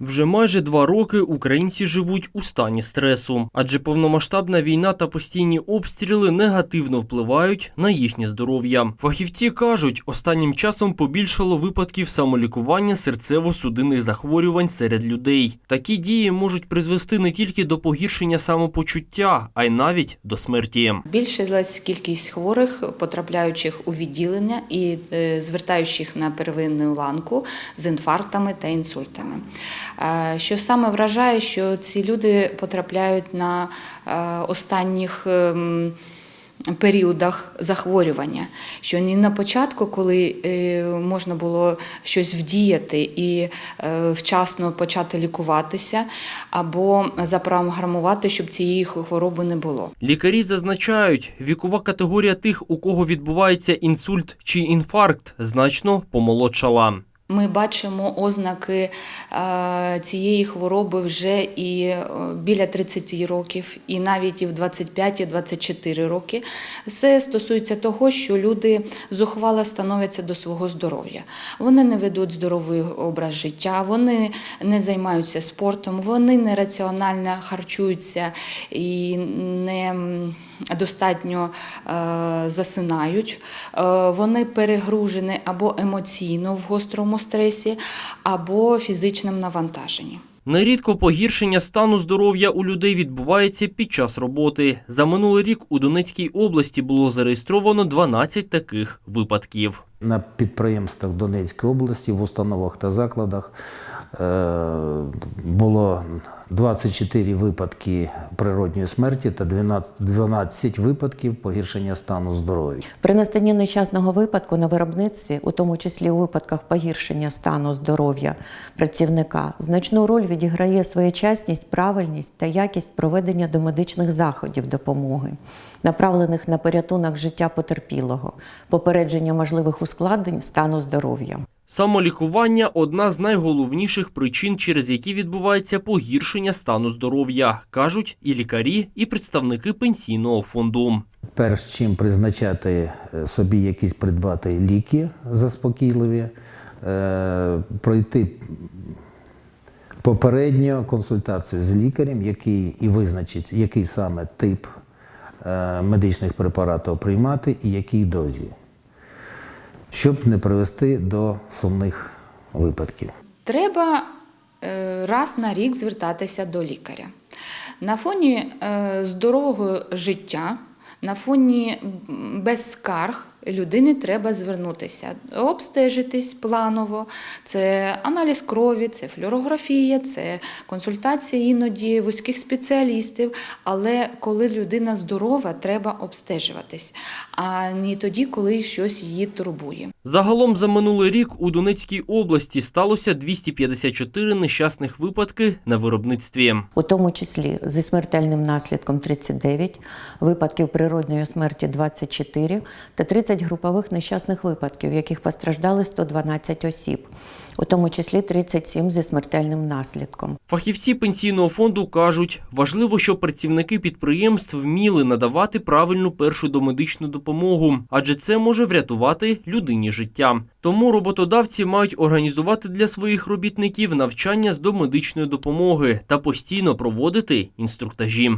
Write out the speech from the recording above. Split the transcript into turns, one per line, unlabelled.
Вже майже два роки українці живуть у стані стресу, адже повномасштабна війна та постійні обстріли негативно впливають на їхнє здоров'я. Фахівці кажуть, останнім часом побільшало випадків самолікування серцево-судинних захворювань серед людей. Такі дії можуть призвести не тільки до погіршення самопочуття, а й навіть до смерті.
Збільшилась кількість хворих, потрапляючих у відділення і е, звертаючих на первинну ланку з інфарктами та інсультами. Е, Що саме вражає, що ці люди потрапляють на е, останніх. ем, Періодах захворювання, що не на початку, коли е, можна було щось вдіяти і вчасно почати лікуватися, або запрограмувати, щоб цієї хвороби не було.
Лікарі зазначають, вікова категорія тих, у кого відбувається інсульт чи інфаркт, значно помолодшала.
Ми бачимо ознаки е, цієї хвороби вже і е, біля 30 років, і навіть і в 25 і 24 роки. Це стосується того, що люди зухвало становляться до свого здоров'я. Вони не ведуть здоровий образ життя, вони не займаються спортом, вони нераціонально харчуються і не достатньо е, засинають. Вони перегружені або емоційно в гострому стресі, або фізичним навантаженні.
Нерідко погіршення стану здоров'я у людей відбувається під час роботи. За минулий рік у Донецькій області було зареєстровано 12 таких випадків.
На підприємствах Донецької області, в установах та закладах е, було 24 випадки природньої смерті та 12, 12 випадків погіршення стану здоров'я.
При настанні нещасного випадку на виробництві, у тому числі у випадках погіршення стану здоров'я працівника, значну роль відіграє своєчасність, правильність та якість проведення домедичних заходів допомоги, направлених на порятунок життя потерпілого, попередження можливих ускладнень стану здоров'я.
Самолікування одна з найголовніших причин, через які відбувається погіршення стану здоров'я, кажуть і лікарі, і представники пенсійного фонду.
Перш чим призначати е, собі якісь придбати ліки заспокійливі, е, пройти попередньо консультацію з лікарем, який і визначить, який саме тип е, медичних препаратів приймати і якій дозі, щоб не привести до сумних випадків.
Треба е, раз на рік звертатися до лікаря. На фоні е, здорового життя, на фоні без скарг людині треба звернутися, обстежитись планово. Це аналіз крові, це флюорографія, це консультація іноді вузьких спеціалістів. Але коли людина здорова, треба обстежуватись, а не тоді, коли щось її турбує.
Загалом за минулий рік у Донецькій області сталося 254 нещасних випадки на виробництві.
у тому числі зі смертельним наслідком 39, випадків природньої смерті 24 та 30 групових нещасних випадків, в яких постраждали 112 осіб, у тому числі 37 зі смертельним наслідком.
Фахівці пенсійного фонду кажуть, важливо, щоб працівники підприємств вміли надавати правильну першу домедичну допомогу, адже це може врятувати людині життя. Тому роботодавці мають організувати для своїх робітників навчання з домедичної допомоги та постійно проводити інструктажі.